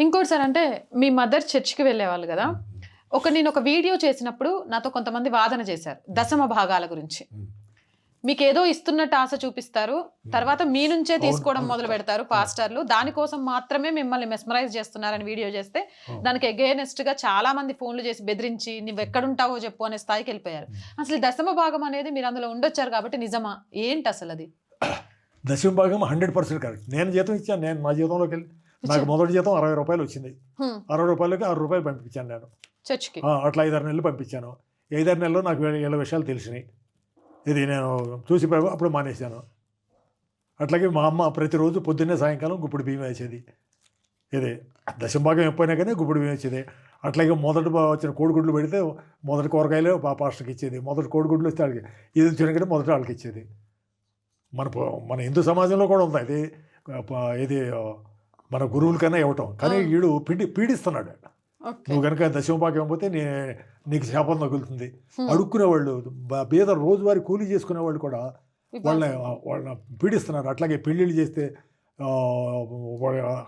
ఇంకోటి సార్ అంటే మీ మదర్ చర్చ్కి వెళ్ళేవాళ్ళు కదా. ఒక నేను ఒక వీడియో చేసినప్పుడు నాతో కొంతమంది వాదన చేశారు దశమ భాగాల గురించి. మీకు ఏదో ఇస్తున్నట్టు ఆశ చూపిస్తారు తర్వాత మీ నుంచే తీసుకోవడం. మొదలు పెడతారు పాస్టర్లు. దానికోసం మాత్రమే మిమ్మల్ని మెస్మరైజ్ చేస్తున్నారని వీడియో చేస్తే. దానికి against గా చాలా మంది ఫోన్లు చేసి బెదిరించి నువ్వు ఎక్కడుంటావో చెప్పు అనే స్థాయికి వెళ్ళిపోయారు. అసలు దశమ భాగం అనేది మీరు అందులో ఉండొచ్చారు కాబట్టి నిజమా? ఏంటి అసలు అది? దశమ భాగం హండ్రెడ్ పర్సెంట్ కరెక్ట్. నేను జీతం ఇచ్చాను నేను నా జీతంలోకి వెళ్ళి నాకు మొదటి జీతం అరవై రూపాయలు వచ్చింది. అరవై రూపాయలకి ఆరు రూపాయలు పంపించాను నేను. చర్చ్కి? అట్లా ఐదారు నెలలు పంపించాను. ఐదారు నెలల్లో నాకు వీళ్ళ విషయాలు తెలిసినాయి. ఇది నేను చూసి అప్పుడు మానేశాను. అట్లాగే మా అమ్మ ప్రతిరోజు పొద్దున్నే సాయంకాలం గుప్పుడు బియ్యం వేసేది. ఇది దశమ భాగం ఎప్పుడైనా కానీ గుప్పుడు బియ్యం వేసేది. అట్లాగే మొదటి వచ్చిన కోడిగుడ్లు పెడితే మొదటి కూరగాయలు పా పాస్టర్కి ఇచ్చేది. మొదటి కోడిగుడ్లు వస్తే వాళ్ళకి ఇది వచ్చిన కంటే మొదట వాళ్ళకి ఇచ్చేది. మన మన హిందూ సమాజంలో కూడా ఉంది. ఇది ఇది మన గురువుల కన్నా ఇవ్వటం. కానీ. వీడు పీడి పీడిస్తున్నాడు నువ్వు కనుక దశమపాకం ఇవ్వకపోతే నే నీకు శాపం తగులుతుంది. అడుక్కునేవాళ్ళు బీద రోజువారీ కూలీ చేసుకునేవాళ్ళు కూడా వాళ్ళని. వాళ్ళని పీడిస్తున్నారు. అట్లాగే పెళ్ళిళ్ళు చేస్తే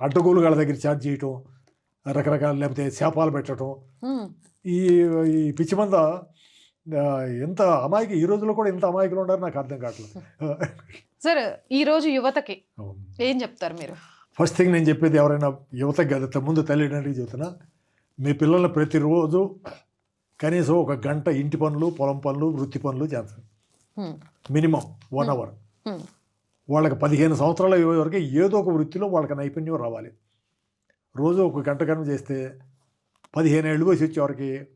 అడ్డగోలు వాళ్ళ దగ్గర ఛార్జ్ చేయటం రకరకాల లేకపోతే శాపాలు పెట్టడం ఈ ఈ పిచ్చి మంద ఎంత అమాయక ఈ రోజుల్లో కూడా ఎంత అమాయకులు ఉన్నారు నాకు అర్థం కావట్లేదు. సార్ ఈ రోజు యువతకి ఏం చెప్తారు మీరు? ఫస్ట్ థింగ్ నేను చెప్పేది ఎవరైనా యువతకి కదా ముందు తల్లిదండ్రులకి చెబుతున్నా మీ పిల్లల్ని ప్రతిరోజు కనీసం ఒక గంట ఇంటి పనులు పొలం పనులు వృత్తి పనులు చేస్తారు. Minimum one hour. వాళ్ళకి పదిహేను సంవత్సరాల వరకు ఏదో ఒక వృత్తిలో వాళ్ళకి నైపుణ్యం రావాలి. రోజు ఒక గంట కనుక చేస్తే పదిహేను ఏళ్ళు వయసు వచ్చేవారికి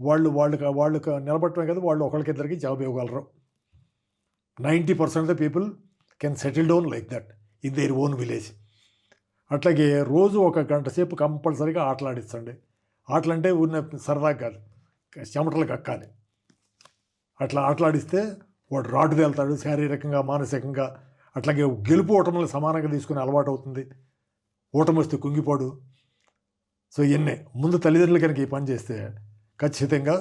వాళ్ళు వాళ్ళకి వాళ్ళకి నిలబట్టమే కదా వాళ్ళు ఒకరికిద్దరికి జాబ్ ఇవ్వగలరు. Ninety percent the people can settle down like that in their own village. అట్లాగే రోజు ఒక గంట సేపు కంపల్సరీగా ఆటలాడిచ్చండి ఆటలంటే ఊరిన సరదాగా కాదు చెమటలు కక్కాలి. అట్లా ఆటలాడిస్తే వాడు రాటు తేలుతాడు శారీరకంగా మానసికంగా. అట్లాగే గెలుపు ఓటములు సమానంగా తీసుకునే అలవాటు అవుతుంది ఓటమి వస్తే కుంగిపోడు. సో ఇవన్నీ ముందు తల్లిదండ్రులు కనుక ఈ పని చేస్తే ఖచ్చితంగా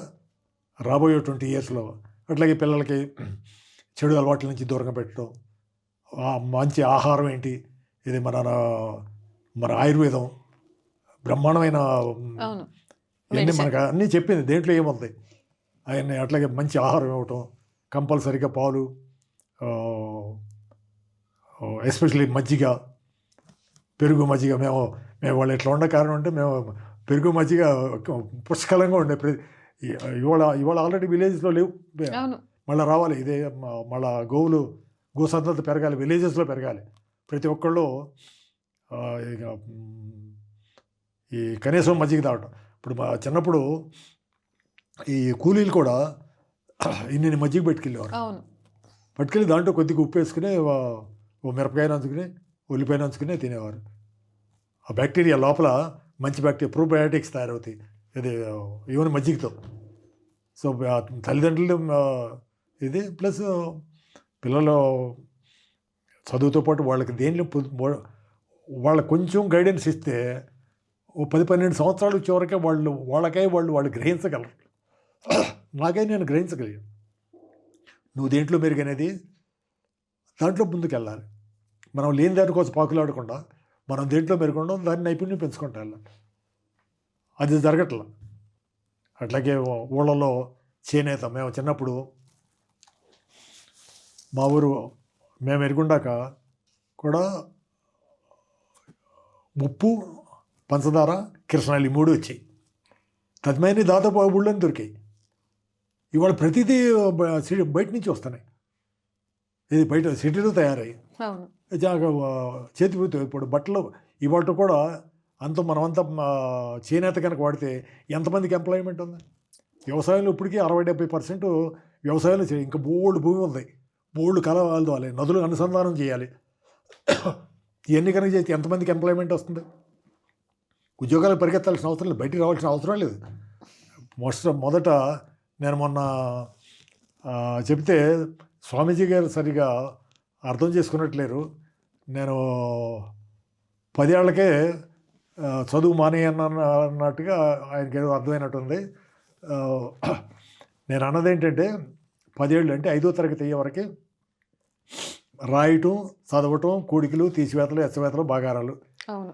రాబోయే ట్వంటీ ఇయర్స్లో అట్లాగే పిల్లలకి చెడు అలవాట్ల నుంచి దూరంగా పెట్టడం మంచి ఆహారం ఏంటి ఇది మన మన ఆయుర్వేదం బ్రహ్మాండమైన ఇవన్నీ. మనకు అన్నీ చెప్పింది దేంట్లో ఏముంది అవన్నీ అట్లాగే మంచి ఆహారం ఇవ్వటం కంపల్సరీగా పాలు ఎస్పెషల్లీ మజ్జిగ పెరుగు మజ్జిగ. మేము మేము వాళ్ళు ఎట్లా ఉండే కారణం అంటే మేము పెరుగు మజ్జిగ పుష్కలంగా ఉండే ఇవాళ ఇవాళ ఆల్రెడీ విలేజెస్లో లేవు. మళ్ళీ రావాలి ఇదే మళ్ళా గోవులు గోసంతత పెరగాలి విలేజెస్లో పెరగాలి. ప్రతి ఒక్కళ్ళు ఈ కనీసం మజ్జిగ తాగటం. ఇప్పుడు మా చిన్నప్పుడు ఈ కూలీలు కూడా ఇన్ని మజ్జిగ పెట్టుకెళ్ళేవారు. పట్టుకెళ్ళి దాంట్లో కొద్దిగా ఉప్పు వేసుకుని ఓ- మిరపకాయ నంచుకుని ఉల్లిపాయ నంచుకుని తినేవారు. ఆ బ్యాక్టీరియా లోపల మంచి బ్యాక్టీరియా ప్రోబయాటిక్స్ తయారవుతాయి. ఇది ఈవెన్ మజ్జిగతో. సో తల్లిదండ్రులు ఇది ప్లస్ పిల్లలు చదువుతో పాటు వాళ్ళకి దేనిలో వాళ్ళ వాళ్ళకి కొంచెం గైడెన్స్ ఇస్తే ఓ పది పన్నెండు సంవత్సరాలు చివరికే వాళ్ళు వాళ్ళకై వాళ్ళు వాళ్ళు గ్రహించగలరు. నాకై నేను గ్రహించగలిగాను. నువ్వు దేంట్లో మెరుగనేది? దాంట్లో ముందుకెళ్ళాలి. మనం లేని దానికోసం పాకులాడకుండా మనం దేంట్లో మెరుగుండం దాని నైపుణ్యం పెంచుకుంటా వెళ్ళాలి. అది జరగట్లా. అట్లాగే ఊళ్ళలో చేనేత మేము చిన్నప్పుడు మా ఊరు మేము ఎరుగుండాక కూడా ఉప్పు పంచదార కిరసనాలు ఈ మూడు వచ్చాయి. తద్మైన దాదాపు ఆ ఊళ్ళోనే దొరికాయి. ఇవాళ ప్రతిదీ బయట నుంచి వస్తున్నాయి. ఇది బయట సిటీలో తయారయ్యి చేతి వృత్తి ఇప్పుడు బట్టలు ఇవాళ కూడా అంత మనమంతా చేనేత కనుక వాడితే ఎంతమందికి ఎంప్లాయ్మెంట్ ఉంది? వ్యవసాయంలో ఇప్పటికీ అరవై డెబ్బై పర్సెంట్ వ్యవసాయంలో ఇంకా బోల్డ్ భూమి ఉంది. బోల్డ్ కలవాలు నదులు అనుసంధానం చేయాలి. ఇవన్నీ కనుక చేస్తే ఎంతమందికి ఎంప్లాయ్మెంట్ వస్తుంది? ఉద్యోగాలు పరిగెత్తాల్సిన అవసరం లేదు బయటికి రావాల్సిన అవసరం లేదు. మొదట మొదట నేను మొన్న చెప్తే స్వామీజీ గారు సరిగా అర్థం చేసుకున్నట్లేరు. నేను పదేళ్ళకే చదువు మానేయన్న అన్నట్టుగా ఆయనకి ఏదో అర్థమైనట్టుంది నేను అన్నది ఏంటంటే పదేళ్ళు అంటే ఐదో తరగతి అయ్యే వరకు రాయటం చదవటం కూడికలు తీసివేతలు ఎచ్చవేతలు బాగారాలు. అవును.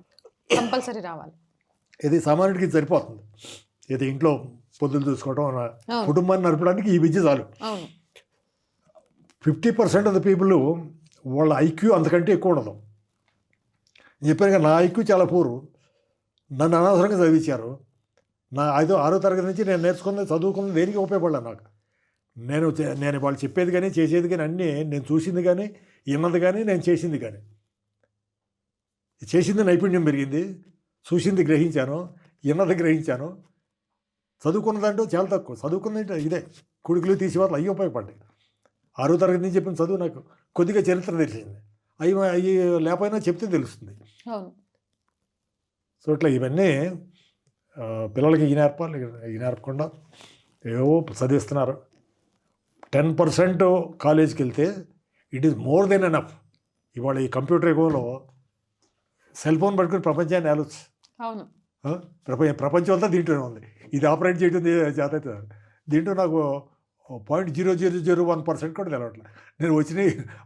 కంపల్సరీ రావాలి. ఇది సామాన్యుడికి ఇది సరిపోతుంది. ఇది ఇంట్లో పొద్దులు చూసుకోవడం అవును. కుటుంబాన్ని నడపడానికి ఈ విద్య చాలు. Fifty percent of the people వాళ్ళ ఐక్యూ అంతకంటే ఎక్కువ ఉండదు. నేను చెప్పాను కదా నా ఐక్యూ చాలా పూరు. నన్ను అనవసరంగా చదివించారు. నా ఐదో ఆరో తరగతి నుంచి నేను నేర్చుకున్నది చదువుకున్నది దేనికి ఉపయోగపడలే నాకు. నేను నేను వాళ్ళు చెప్పేది కానీ చేసేది కానీ అన్నీ నేను చూసింది కానీ విన్నది కానీ నేను చేసింది కానీ. చేసింది నైపుణ్యం పెరిగింది చూసింది గ్రహించాను విన్నది గ్రహించాను. చదువుకున్నదంటూ చాలా తక్కువ. చదువుకున్నది ఇదే కుడుకులు తీసేవాళ్ళు అయ్యి ఉపయోగపడ్డాయి. ఆరో తరగతి నుంచి చెప్పిన చదువు నాకు కొద్దిగా చరిత్ర తెలిసింది. అవి అవి లేకపోయినా చెప్తే తెలుస్తుంది. సో ఇట్లా ఇవన్నీ పిల్లలకి ఈ నేర్పాలి ఈ నేర్పకుండా ఏవో చదివిస్తున్నారు. టెన్ పర్సెంట్ కాలేజీకి వెళ్తే it is more than enough ఇవాళ ఈ కంప్యూటర్ యుగంలో సెల్ ఫోన్ పట్టుకుని ప్రపంచాన్ని ఆలోచి అవును. ప్రపంచ ప్రపంచం అంతా దీంట్లోనే ఉంది. ఇది ఆపరేట్ చేయడం చేత దీంట్లో నాకు point zero zero zero one percent కూడా తెలవట్లేదు నేను వచ్చిన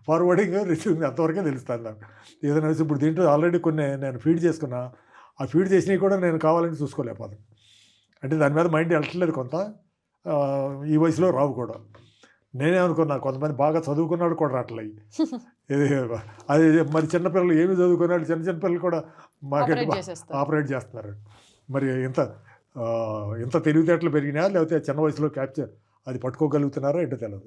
ఫార్వర్డింగ్ రిసీవింగ్ అంతవరకే తెలుస్తాను నాకు. ఏదైనా వచ్చి ఇప్పుడు దీంట్లో ఆల్రెడీ కొన్ని నేను ఫీడ్ చేసుకున్నా ఆ ఫీడ్ చేసినవి కూడా నేను కావాలని చూసుకోలేకపోతాను అంటే దాని మీద మైండ్ వెళ్ళట్లేదు కొంత. ఈ వయసులో రావు కూడా. నేనే అనుకున్నా కొంతమంది బాగా చదువుకున్నాడు కూడా రావట్లేదు ఇది అది మరి చిన్నపిల్లలు ఏమి చదువుకున్నాడు చిన్న చిన్న పిల్లలు కూడా మాకెట్ ఆపరేట్ చేస్తున్నారు. మరి ఆ, ఎంత తెలివితేటలు పెరిగినా లేకపోతే చిన్న వయసులో క్యాప్చర్ అది పట్టుకోగలుగుతున్నారో ఏంటో తెలియదు